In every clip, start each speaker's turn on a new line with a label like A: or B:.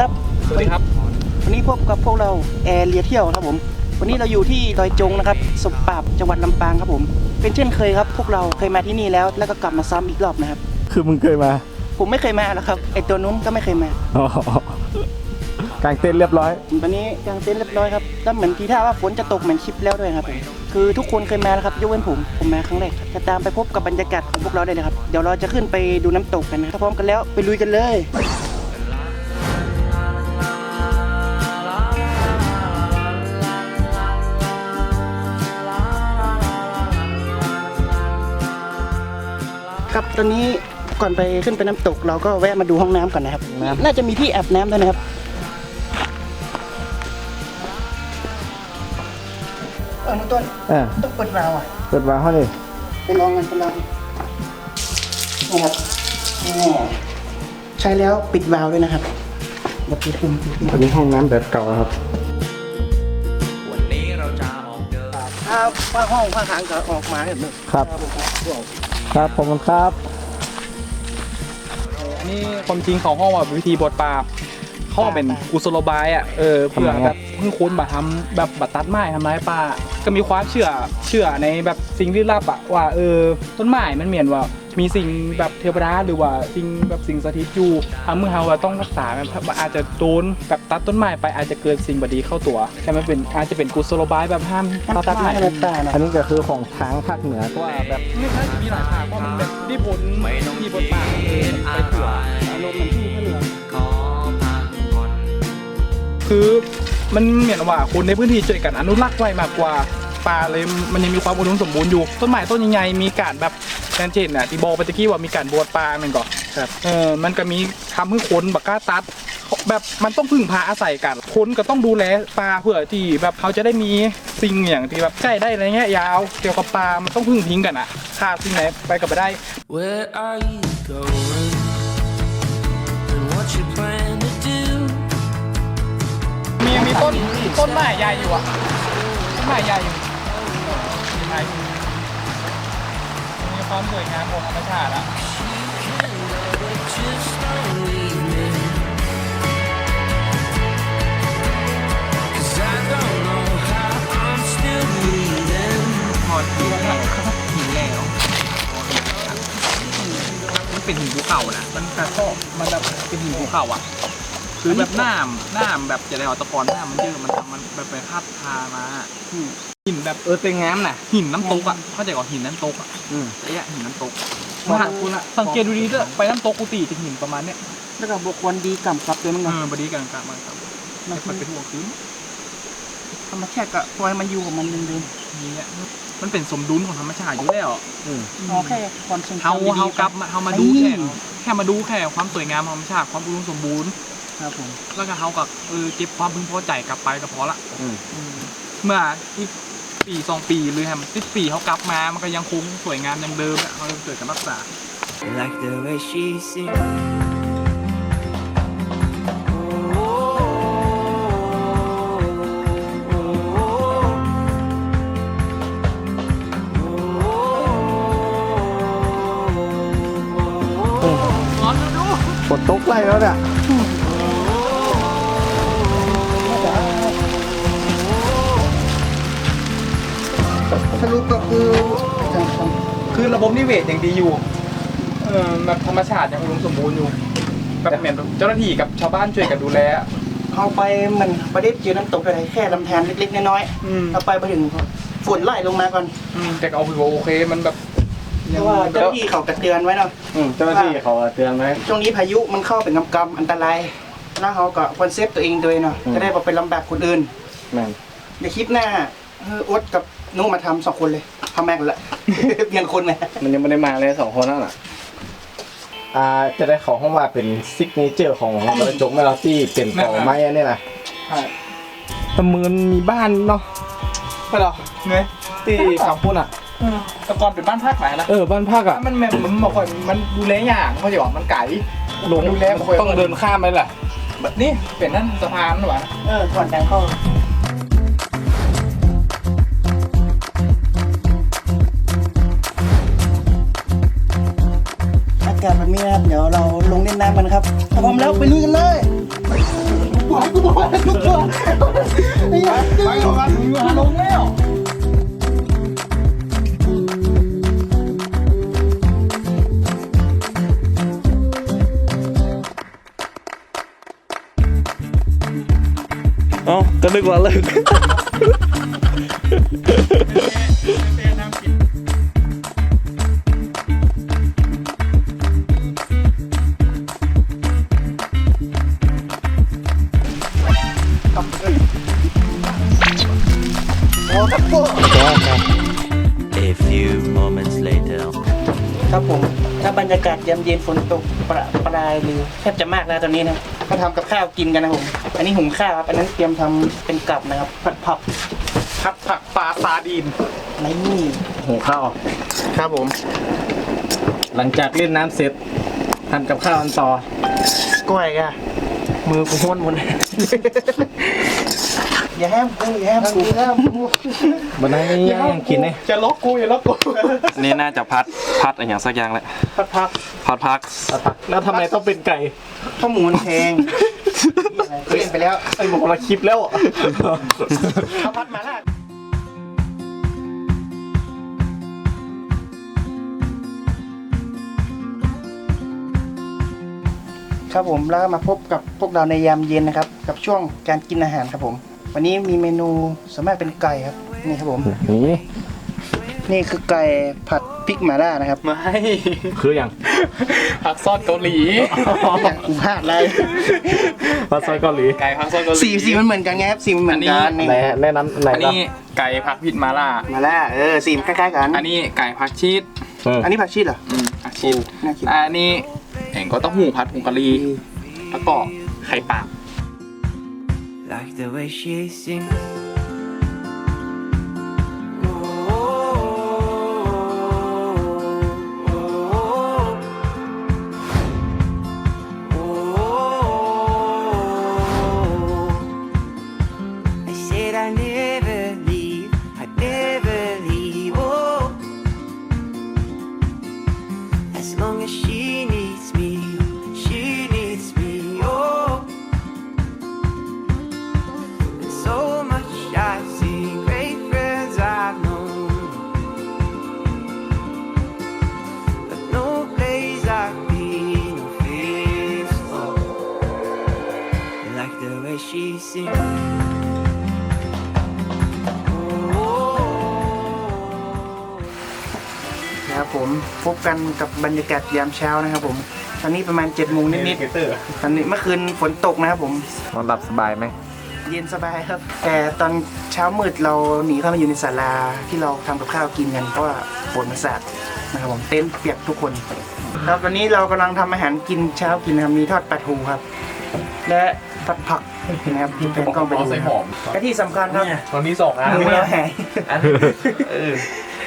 A: สวัสดีครับ
B: สวัสดีครับ
A: วันนี้พบกับพวกเราแอร์เรียเที่ยวครับผม วันนี้เราอยู่ที่ดอยจงนะครับสมปราบจังหวัดลำปางครับผม เป็นเช่นเคยครับ พวกเราเคยมาที่นี่แล้ว แล้วก็กลับมาซ้ำอีกรอบนะครับ
C: คือมึงเคยมา
A: ผมไม่เคยมาหรอกครับไอตัวนู้นก็ไม่เคยมา
C: อ๋อกางเต็นท์เรียบร้อย
A: ตอนนี้กางเต็นท์เรียบร้อยครับแล้วเหมือนทีท่าว่าฝนจะตกเหมือนคลิปแล้วด้วยครับผมคือทุกคนเคยมาแล้วครับยกเว้นผมผมมาครั้งแรกครับจะตามไปพบกับบรรยากาศของพวกเราได้เลยครับเดี๋ยวเราจะขึ้นไปดูน้ำตกกันนะถ้าพร้อมกันแล้วไปลุยกันเลย ครับตอนนี้ก่อนไปขึ้นไปน้ำตก เราก็แวะมาดูห้องน้ำก่อนนะครับ
C: น้ำ
A: น่าจะมีที่อาบน้ำด้วยนะครับ เออน้องต้น
C: อ่า
A: ต้องเปิดวาล์วอะ
C: เปิดวาล์วให้เลย
A: ไปลองกันไปลองนี่ครับนี่ใช้แล้วปิดวาล์วด้วยนะครับเดี๋ยวปิดปุ่มปิดปุ่ม
C: อันนี้ห้องน้ำแบบเก่าครับ
A: ถ้าว่าห้องว่าทางก็ออกมาแบบนี้
C: ครับ ครับ ครับผมครับ
B: อันนี้ความจริงของห้องว่าวิธีบทปราบห้องเป็นกุศโลบายอะเออเพื่อแบบเพิ่งคุ้นมาทำแบบบัตรตัดไม้ทำร้ายป่าก็มีความเชื่อเชื่อในแบบสิ่งลี้ลับอะว่าเออต้นไม้มันเหมือนว่า มีสิ่งแบบเทวดาหรือว่าสิ่งแบบสิ่งสถิตอยู่ทาเมื่อเฮาต้องรักษามันมันอาจจะโดนแบบตัดต้นไม้ไปอาจจะเกิดสิ่งบดีเข้าตัวใช่ไหมเป็นอาจจะเป็นกุศโลบายแบบห้าม
A: ตัดไม้
B: ไม้
A: อะไรต่างๆนะ
C: อันนี้ก็คือของทางภาคเหนือว่าแบบ
B: นี่น่มีหลายฉากเพราะมันแบบที่ผลที่บทบาทเออไปเผื่อ
A: อารมณ์มือนที่พระเหลือ
B: คือมันเหมือนว่าคนในพื้นที่ช่วยกันอนุรักษ์ไว้มากกว่าป่าเลยมันยังมีความอุดมสมบูรณ์อยู่ ต้นไม้ต้นใหญ่ๆมีการแบบ นั่นเช่นน่ะที่บอกไปตะกี้ว่ามีการบวชป่ามันก็ครับเออมันก็มีทำให้คนบักกล้าตัด แบบมันต้องพึ่งพาอาศัยกันคนก็ต้องดูแลปลาเพื่อที่แบบเขาจะได้มีสิ่งอย่างที่แบบใกล้ได้อะไรเงี้ยยาวเกี่ยวกับปลามันต้องพึ่งพิงกันอะขาดสิ่งไหนไปกับไม่ได้
D: Where are you going? And what you plan to do?
B: มีมีต้นต้นไม้ใหญ่อยู่อะต้นไม้ใหญ่อยู่ต้นไม้อยู่มี ความสวยงามของธรรมชาติอะ
D: Just don't leave me. Cause I don't know how I'm still breathing.
B: พอที่ว่าเขาหินแล้วมันเป็นหินภูเขานะมันกระชอกมันแบบเป็นหินภูเขาอะ คือแบบน้ำน้ำแบบจะได้เอาตะกอนน้ำมันเยอะมันมันแบบไปพัดพามา
A: อืม
B: หินแบบเออเป็นงามน่ะหินน้ำตกอะเข้าใจก่อนหินน้ำตกอะ
C: อืม
B: ไอ้อะหินน้ำตก
A: ว่า
B: ถ้าสังเกตดูดีเด้อไปน้ำตกกุฏิจะหินประมาณเนี้ย
A: แล้วก็บวกควรดีกำกับด้วยมั้ง
B: เอ
A: เนาะ
B: อบดีกันกลางมาครับ
A: มัน
B: มันเป็นห่วงคืน
A: ธรรมชาติก็ปล่อยมันอยู่ของมันเดิม
B: นี่เนี่ยมันเป็นสมดุลของธรรมชาติอยู่แล้ว
C: อืม
A: ๆเอาแค่ความทรง
B: เฮา
A: จำดีๆ
B: เฮากลับมาเฮามาดู
A: ไอ้
B: แค่แค่มาดูแค่ความสวยงามของธรรมชาติความอุดมสมบูรณ์
A: ครับผม
B: แล้วก็เฮากับเออเก็บความพึงพอใจกลับไปก็พอละ
C: อืม
B: เมื่ออีก ปีสองปีหรือแฮมสิบปีเขากลับมามันก็ยังคงสวยงามอย่างเดิมอะเขาเกิดการรักษา
D: Like the way she sings. Oh,
B: ร้อนดู
C: ฝนตกไล่แล้วเนี่ย
A: ก็คือ
B: คือระบบนิเวศยังดีอยู่เออแบบธรรมชาติยังอุดมสมบูรณ์อยู่แบบเหมือนเจ้าหน้าที่กับชาวบ้านช่วยกันดูแลอะ
A: เอาไปมันประเด็เจอน้ำตกอะไรแค่ลำธารเล็กๆน้อย
B: อืม
A: ๆเอาไปไปถึงฝนไล่ลงมาก่อน
B: อืมแต่ก็เอาถือว่าโอเคมันแบบ
A: เพราะว่าเจ้าหน้าที่เขากระเตือนไว้เนาะ
C: อืมเจ้าหน้าที่เขาเตือนไว้
A: ช่วงนี้พายุมันเข้าเป็นกำกำอันตรายแล้วเขาก็ควรเซฟตัวเองด้วยเนาะ
C: อืม
A: จะได้บ่ไปลำบากคนอื่น
C: แม่น
A: เดี๋ยวคลิปหน้าเอออดกับ นุมาทำสองคนเลยทำแม่กันละ เปลี่ยนคนนะ
C: มันยังไม่ได้มาเลยสองคนนั่นแหละอ่าจะได้ของห้องว่าเป็นซิกเนเจอร์ของกระจกแม่เราที่เป็นของไม้อันนี้นะตะมือนมีบ้านเนาะ
B: ไปหรอเนย
C: ที่คำพูดอะ
B: แต่ก่อนเป็นบ้านพักไหนนะ
C: เออบ้านพักอะ
B: มันแบบมันบอกว่ามันดูแลยากเขาจะบอกมันไก่
C: ลง
B: ดูแลบ่ค่อย
C: ต้องเดินข้ามไปแหละ
B: แบบนี้เป็นนั่นสะพานหรอวะ
A: เออก่อนแดงเข้า นี้นะครับเดี๋ยวเราลงเล่นน้ำกันครับถ้าพร้อมแล้วไปลุยกันเลยบอกให้กูบอกให้กูบอกไอ้ย
B: ไปออกมาลงแล้ว
E: เอ้าก็นึกว่าเลิก
F: A few moments later.
A: ครับผม ถ้าบรรยากาศยามเย็นฝนตกประปรายหรือแทบจะมากแล้วตอนนี้นะ ก็ทำกับข้าวกินกันนะผม อันนี้หุงข้าวครับ อันนั้นเตรียมทำเป็นกับนะครับ ผัดผัก
B: ผักผักปลาซาดีน
A: นี่
C: หุงข้าว
B: ครับผม
C: หลังจากเล่นน้ำเสร็จทำกับข้าวกันต่อ
A: ก้อยกะมือกูห้วนหมด อย่าแห้มกูอย่าแห้มกูอย่าแห้มกู
C: บันไดนี้ยังกินเลย
B: จะล็อกกูอย่าล็อกกู
E: นี่น่าจะพัดพัดอะไรอย่างสักอย่างแหละ
A: ผัดผัก
E: พัดพัก
C: แล้วทำไมต้องเป็นไก่
A: ข้าวหมูมันแพงเล่นไปแล้ว
C: ไอ้บอกเราคลิปแล้ว
A: ข้าวผัดหมาล่าครับผมแล้วก็มาพบกับพวกเราในยามเย็นนะครับ กับช่วงการกินอาหารครับผม วันนี้มีเมนูสามารถเป็นไก่ครับ นี่ครับผม
C: นี่
A: นี่คือไก่ผัดพริกหม่าล่านะครับ
B: ไม่
C: คืออย่าง
B: ผักซอสเกาหลี
A: เนี่ยกูพลาดเลย
C: ปลาซอยเกาหลี
B: ไก่ผักซอสเกาหลี
A: สีสีมันเหมือนกันไงครับสีมันเหมือนกันนี่
C: ไหนแนะนำไหน
B: อัน
C: ล่ะ
B: นี้ไก่ผักผิดมาล่า
A: หมาล่าเออสีมันคล้ายๆกัน
B: อันนี้ไก่ผักชีส
C: เออ
A: อันนี้ผักชีสเหรอ
B: อืมผักชีส
A: น่ากิน
B: อันนี้เห็นก็เต้องหูผัดผงกะหรี่แล้วก็ไข่ปลา
D: Like the way she sings. Way she sings. Oh.
A: นะครับผมพบกันกับบรรยากาศยามเช้านะครับผมตอนนี้ประมาณ7จ็ดโมงนิดๆตอนนี้เมื่อคืนฝนตกนะครับผม
C: นอนหลับสบายไหม
A: เย็นสบายครับ แต่ตอนเช้ามืดเราหนีเข้ามาอยู่ในศาลาที่เราทำกับข้าวกินกันเพราะว่าฝนมันสาดนะครับผมเต็นท์เปียกทุกคน ครับวันนี้เรากำลังทำอาหารกินเช้ากินนะครับมีทอดปลาทูครับ และ ผัดผักนะครับที่เป็นกล้องไปดูนะครับและที่สำคัญครับ
C: ตอนที่สองอะ
A: มือเราหาย
E: เออ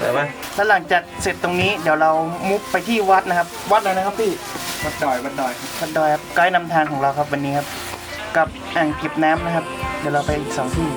E: แต่ว่า
A: แล้วหลังจากเสร็จตรงนี้เดี๋ยวเรามุกไปที่วัดนะครับ วัดอะไรนะครับพี่
B: บัดดอยบัดดอย
A: วัดดอยครับไกด์นำทางของเราครับวันนี้ครับ กับอ่างเก็บน้ำนะครับ เดี๋ยวเราไปอีกสองที่